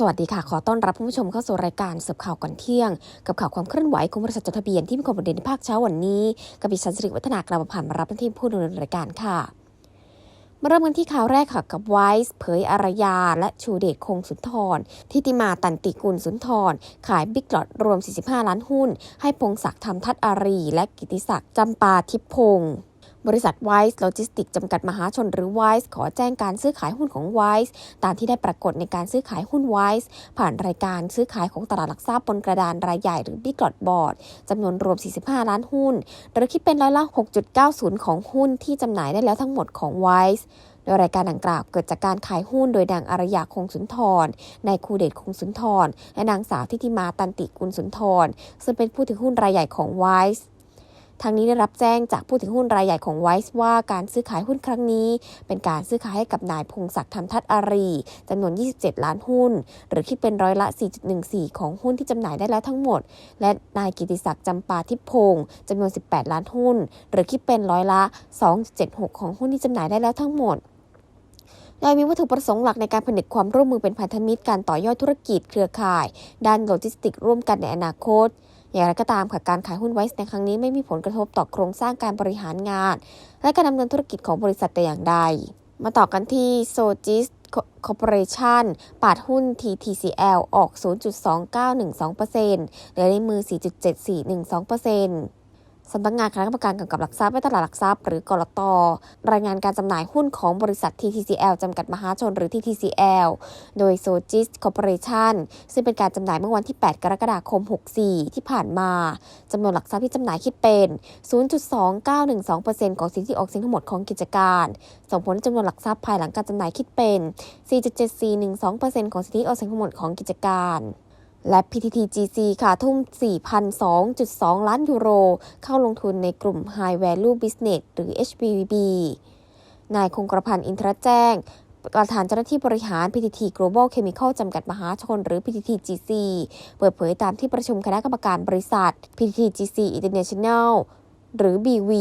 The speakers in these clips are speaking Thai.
สวัสดีค่ะ ขอต้อนรับผู้ชมเข้าสู่รายการเสิร์ฟข่าวก่อนเที่ยง กับข่าวความเคลื่อนไหวของบริษัทจดทะเบียนที่มีความประเด็นในภาคเช้าวันนี้ กับดิฉันสิริวัฒนากรามผ่านมารับหน้าที่ผู้ดำเนินรายการค่ะ มาเริ่มกันที่ข่าวแรกค่ะกับไวส์เผยอารยา และชูเดชคงสุนทรทิติมาตันติกุลสุนทร ขายบิ๊กหลอดรวม 45 ล้านหุ้น ให้พงศักดิ์ธรรมทัตอารี และกิติศักดิ์จำปาทิพพงศ์ บริษัทไวส์โลจิสติกจำกัดมหาชนหรือไวส์ขอแจ้งการซื้อขายหุ้นของไวส์ตามที่ได้ปรากฏในการซื้อขายหุ้นไวส์ผ่านรายการซื้อขายของตลาดหลักทรัพย์บนกระดานรายใหญ่หรือบิ๊กหลอดบอร์ดจำนวนรวม 45 ล้านหุ้น หรือคิดเป็นร้อยละ 6.90 ของหุ้นที่จำหน่ายได้แล้วทั้งหมดของไวส์โดยรายการดังกล่าวเกิดจากการขายหุ้นโดยนางอารยาคงสุนทร นายคูเดชคงสุนทร และนางสาวทิติมาตันติกุลสุนทร ซึ่งเป็นผู้ถือหุ้นรายใหญ่ของไวส์ ทางนี้ได้รับแจ้งจากผู้ถือหุ้นรายใหญ่ของไวส์ว่าการซื้อขายหุ้นครั้งนี้ เป็นการซื้อขายให้กับนายพงศักดิ์ธรรมทัตอารีจำนวน 27 ล้านหุ้น หรือคิดเป็นร้อยละ 4.14 ของหุ้นที่จำหน่ายได้แล้วทั้งหมด และนายกิติศักดิ์จำปาทิพพงศ์จำนวน 18 ล้านหุ้น หรือคิดเป็นร้อยละ 2.76 ของหุ้นที่จำหน่ายได้แล้วทั้งหมดโดยมีวัตถุประสงค์หลักในการผลิตความร่วมมือเป็นพันธมิตรการต่อยอดธุรกิจเครือข่าย ด้านโลจิสติกส์ร่วมกันในอนาคต อย่างไรก็ตามค่ะการขายหุ้นไวซ์ในครั้งนี้ไม่มีผลกระทบต่อโครงสร้างการบริหารงาน และการดำเนินธุรกิจของบริษัทแต่อย่างใด มาต่อกันที่โซจิสคอร์ปอเรชันปาดหุ้น TTCL ออก 0.2912%เหลือในมือ 4.7412% สำนักงานคณะกรรมการกำกับหลักทรัพย์และตลาดหลักทรัพย์หรือกรตรายงานการจำหน่ายหุ้นของบริษัท TTCL จำกัดมหาชนหรือ TTCL โดย Sogis Corporation ซึ่งเป็นการจำหน่ายเมื่อวันที่ 8 กรกฎาคม 64 ที่ผ่านมาจำนวนหลักทรัพย์ที่จำหน่ายคิดเป็น 0.2912%ของสินที่ออกสินทั้งหมดของกิจการ ส่งผลให้จำนวนหลักทรัพย์ภายหลังการจำหน่ายคิดเป็น 4.7412%ของสินที่ออกสินทั้งหมดของกิจการ และ PTTGC ค่ะ ทุ่ม 4,002.2 ล้านยูโร เข้าลงทุนในกลุ่ม High Value Business หรือ HVB นายคงกระพันธ์อินทรแจ้ง ประธานเจ้าหน้าที่บริหาร PTT Global Chemical จำกัดมหาชน หรือ PTTGC เปิดเผยตามที่ประชุมคณะกรรมการบริษัท PTTGC International หรือ BV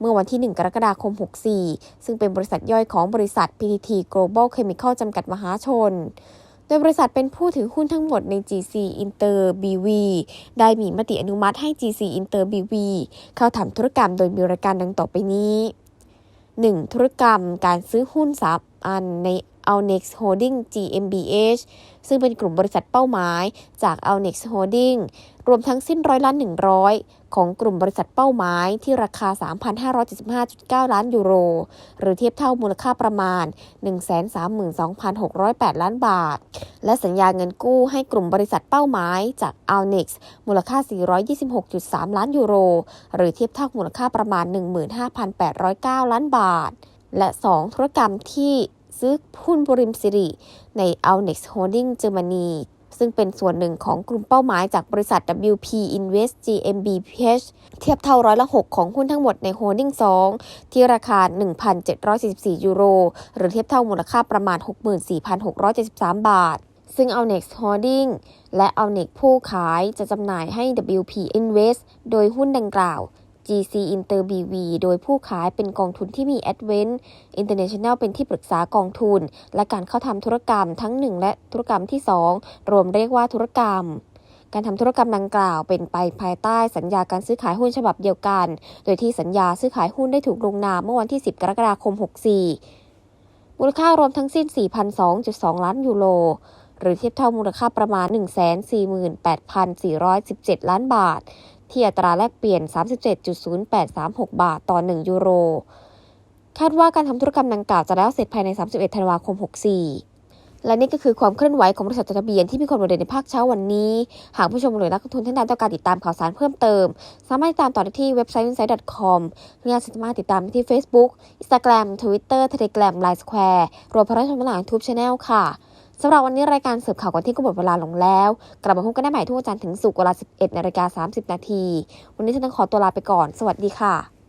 เมื่อวันที่ 1 กรกฎาคม 64 ซึ่งเป็นบริษัทย่อยของบริษัท PTT Global Chemical จำกัดมหาชน ดยบริษัทเป็นผู้ถือหุ้นทั้งหมดใน GC Inter BV ได้มีมติอนุมัติให้ GC Inter BV เข้าทำธุรกรรมโดยมีรายการดังต่อไปนี้ 1. ธุรกรรมการซื้อหุ้นสามอันใน Alnex Holding GmbH ซึ่งเป็นกลุ่มบริษัทเป้าหมายจาก Alnex Holding รวมทั้งสิ้นร้อยละ100 ของกลุ่มบริษัทเป้าหมายที่ราคา 3,575.9 ล้านยูโร หรือเทียบเท่ามูลค่าประมาณ 132,608 ล้านบาท และสัญญาเงินกู้ให้กลุ่มบริษัทเป้าหมายจาก Alnex มูลค่า 426.3 ล้านยูโร หรือเทียบเท่ามูลค่าประมาณ 15,809 ล้านบาท และ 2 ธุรกรรมที่ ซื้อหุ้นบริมสิริใน Alnex Holding Germany ซึ่งเป็นส่วนหนึ่งของกลุ่มเป้าหมายจากบริษัท WP Invest GmbH เทียบเท่าร้อยละ 6 ของหุ้นทั้งหมดใน Holding 2ที่ราคา 1,744 ยูโร หรือเทียบเท่ามูลค่าประมาณ 64,673 บาท ซึ่ง Alnex Holding และ Alnex ผู้ขายจะจำหน่ายให้ WP Invest โดยหุ้นดังกล่าว GC Inter BV โดยผู้ขายเป็นกองทุนที่มี Advent International เป็นที่ปรึกษากองทุน และการเข้าทำธุรกรรมทั้ง 1 และธุรกรรมที่ 2 รวมเรียกว่าธุรกรรมการทำธุรกรรมดังกล่าวเป็นไปภายใต้สัญญาการซื้อขายหุ้นฉบับเดียวกัน โดยที่สัญญาซื้อขายหุ้นได้ถูกลงนามเมื่อวันที่ 10 กรกฎาคม 64 มูลค่ารวมทั้งสิ้น 4,002.2 ล้านยูโร หรือเทียบเท่ามูลค่าประมาณ 148,417 ล้านบาท ที่อัตราแลกเปลี่ยน 37.0836 บาทต่อ 1 ยูโร คาดว่าการทำธุรกรรมดังกล่าวจะแล้วเสร็จภายใน 31 ธันวาคม 64 และนี่ก็คือความเคลื่อนไหวของบริษัทจดทะเบียนที่มีความโดดเด่นในภาคเช้าวันนี้ หากผู้ชมหรือนักลงทุนท่านใดต้องการติดตามข่าวสารเพิ่มเติม สามารถติดตามต่อได้ที่เว็บไซต์ insight.com หรือสามารถติดตามได้ที่ Facebook Instagram Twitter Telegram Line Square รวมพร้อมชมลัง YouTube Channel ค่ะ สำหรับวันนี้รายการเสิร์ฟข่าวก่อนที่ก็หมดเวลาลงแล้ว กลับมาพบกันได้ใหม่ทุกวันจันทร์ถึงศุกร์เวลา 11นาฬิกา30 นาที วันนี้ฉันต้องขอตัวลาไปก่อน สวัสดีค่ะ